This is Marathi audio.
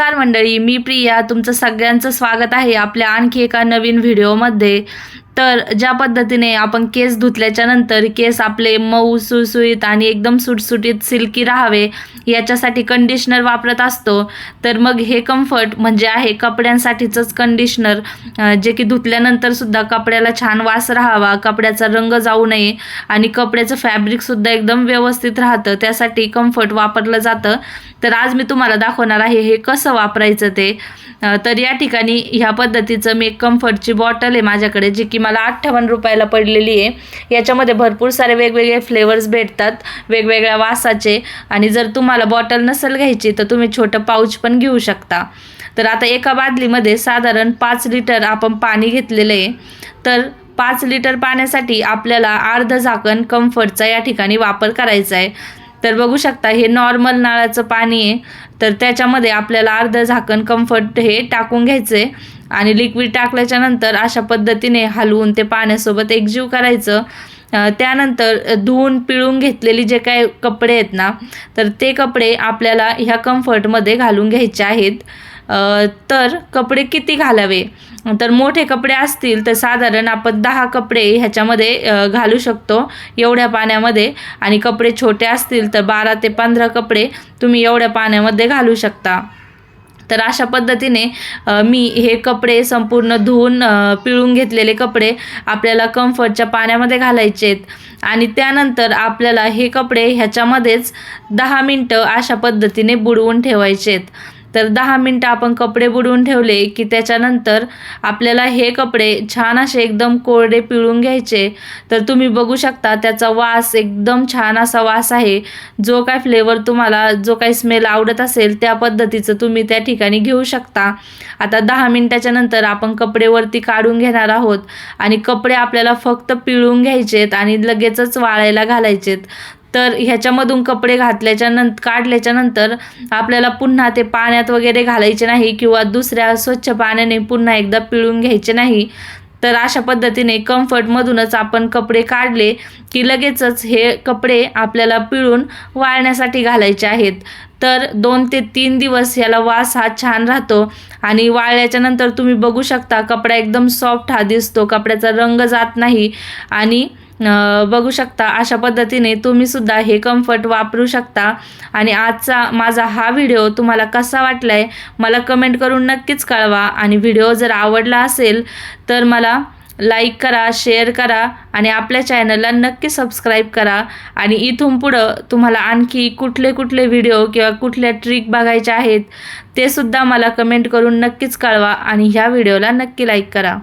नमस्कार मंडळी मी प्रिया. तुमचं सगळ्यांचं स्वागत आहे आपल्या आणखी एका नवीन व्हिडिओमध्ये तर ज्या पद्धतीने आपण केस धुतल्याच्या नंतर केस आपले मऊ सुळसुळीत आणि एकदम सुटसुटीत सिल्की राहावे याच्यासाठी कंडिशनर वापरत असतो. तर मग हे कम्फर्ट म्हणजे आहे कपड्यांसाठीचंच कंडिशनर जे की धुतल्यानंतर सुद्धा कपड्याला छान वास राहावा कपड्याचा रंग जाऊ नये आणि कपड्याचं फॅब्रिकसुद्धा एकदम व्यवस्थित राहतं. त्यासाठी कम्फर्ट वापरलं जातं. तर आज मी तुम्हाला दाखवणार आहे हे कसं वापरायचं ते. तर या ठिकाणी ह्या पद्धतीचं मी एक कम्फर्टची बॉटल आहे माझ्याकडे जी की मला अठ्ठावन्न रुपयाला पडलेली आहे. याच्यामध्ये भरपूर सारे वेगवेगळे फ्लेवर्स भेटतात वेगवेगळ्या वासाचे. आणि जर तुम्हाला बॉटल नसेल घ्यायची तर तुम्ही छोटं पाऊच पण घेऊ शकता. तर आता एका बादलीमध्ये साधारण पाच लिटर आपण पाणी घेतलेलं आहे. तर पाच लिटर पाण्यासाठी आपल्याला अर्ध झाकण कम्फर्टचा या ठिकाणी वापर करायचा आहे. तर बघू शकता हे नॉर्मल नळाचं पाणी आहे. तर त्याच्यामध्ये आपल्याला अर्ध झाकण कम्फर्ट हे टाकून घ्यायचं आहे आणि लिक्विड टाकल्याच्या नंतर अशा पद्धतीने हलवून ते पाण्यासोबत एकजीव करायचं. त्यानंतर धुवून पिळून घेतलेली जे काही कपडे आहेत ना तर ते कपडे आपल्याला ह्या कम्फर्टमध्ये घालून घ्यायचे आहेत. तर कपडे किती घालावे? तर मोठे कपडे असतील तर साधारण आपण दहा कपडे ह्याच्यामध्ये घालू शकतो एवढ्या पाण्यामध्ये. आणि कपडे छोटे असतील तर बारा ते पंधरा कपडे तुम्ही एवढ्या पाण्यामध्ये घालू शकता. तर अशा पद्धतीने मी हे कपडे संपूर्ण धुवून पिळून घेतलेले कपडे आपल्याला कम्फर्टच्या पाण्यामध्ये घालायचे आहेत आणि त्यानंतर आपल्याला हे कपडे ह्याच्यामध्येच दहा मिनटं अशा पद्धतीने बुडवून ठेवायचे आहेत तर दहा मिनटं आपण कपडे बुडवून ठेवले की त्याच्यानंतर आपल्याला हे कपडे छान असे एकदम कोरडे पिळून घ्यायचे. तर तुम्ही बघू शकता त्याचा वास एकदम छान असा वास आहे. जो काय फ्लेवर तुम्हाला जो काही स्मेल आवडत असेल त्या पद्धतीचं तुम्ही त्या ठिकाणी घेऊ शकता. आता दहा मिनटाच्या नंतर आपण कपडे वरती काढून घेणार आहोत. आणि कपडे आपल्याला फक्त पिळून घ्यायचेत आणि लगेचच वाळायला घालायचेत. तर ह्याच्यामधून कपडे घातल्याच्या नंतर काढल्याच्या नंतर आपल्याला पुन्हा ते पाण्यात वगैरे घालायचे नाही किंवा दुसऱ्या स्वच्छ पाण्याने पुन्हा एकदा पिळून घ्यायचे नाही. तर अशा पद्धतीने कम्फर्टमधूनच आपण कपडे काढले की लगेचच हे कपडे आपल्याला पिळून वाळण्यासाठी घालायचे आहेत. तर दोन ते तीन दिवस याला वास हा छान राहतो आणि वाळल्याच्या नंतर तुम्ही बघू शकता कपडा एकदम सॉफ्ट हा दिसतो. कपड्याचा रंग जात नाही आणि बघू शकता अशा पद्धतीने तुम्ही सुद्धा हे कम्फर्ट वापरू शकता. आणि आजचा माझा हा व्हिडिओ तुम्हाला कसा वाटला आहे मला कमेंट करून नक्कीच कळवा. आणि व्हिडिओ जर आवडला असेल तर मला लाईक करा शेअर करा. आणि आपल्या चॅनलला नक्की सबस्क्राईब करा. आणि इथून पुढं तुम्हाला आणखी कुठले कुठले व्हिडिओ किंवा कुठल्या ट्रिक बघायच्या आहेत ते सुद्धा मला कमेंट करून नक्कीच कळवा. आणि ह्या व्हिडिओला नक्की लाईक करा.